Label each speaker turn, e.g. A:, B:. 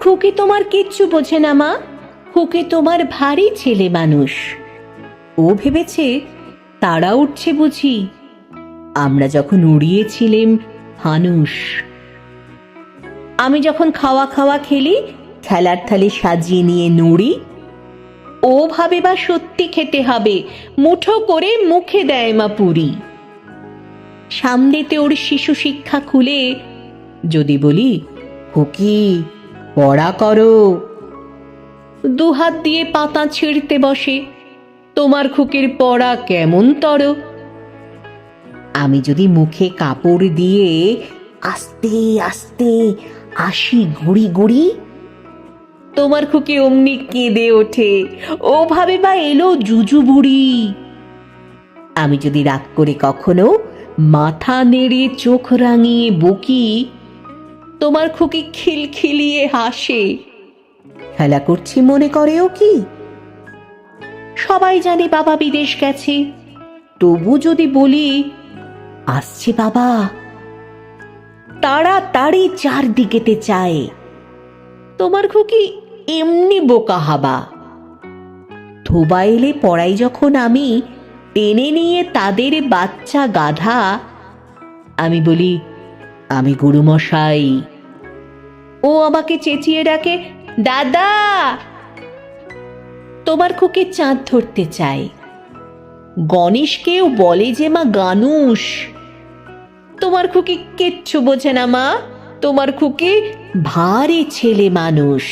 A: খুকি তোমার কিচ্ছু বোঝে না, মা। খুকি তোমার ভারী ছেলে মানুষ। ও ভেবেছে, তারা উঠছে বুঝি। আমরা যখন উড়িয়েছিলেম হানুষ আমি যখন খাওয়া খাওয়া খেলি খেলার থালি সাজিয়ে নিয়ে নড়ি, ও ভাবে বা সত্যি খেতে হবে, মুঠো করে মুখে দেয় মা পুরি। সামনেতে ওর শিশু শিক্ষা খুলে, যদি বলি, খুকি পড়া করো। দুহাত দিয়ে পাতা ছিঁড়তে বসে তোমার খুকির পড়া কেমন তর? আমি যদি মুখে কাপড় দিয়ে আস্তে আস্তে আসি গুড়ি গুড়ি। তোমার খুকি অমনি কেঁদে ওঠে ও ভাবে বা এলো জুজু বুড়ি। আমি যদি রাগ করে কখনো মাথা নেড়ে চোখ রাঙিয়ে বকি তোমার খুকি খিলখিলিয়ে হাসে। খেলা করছি মনে করেও কি? সবাই জানে বাবা বিদেশ গেছে। তবু যদি বলি আসছে বাবা। তারা তাড়াতাড়ি চারদিকেতে চায়। তোমার খুকি এমনি বোকা হাবা। ধোবা এলে পড়াই যখন আমি টেনে নিয়ে তাদের বাচ্চা গাধা। আমি বলি আমি গুরুমশাই। ও আমাকে চেঁচিয়ে ডাকে, দাদা! তোমার খুকে চাঁদ ধরতে চাই গণেশকেও বলে যে মা গানুষ তোমার খুকি কিচ্ছু বোঝে না মা, তোমার খুকি ভারী ছেলে মানুষ।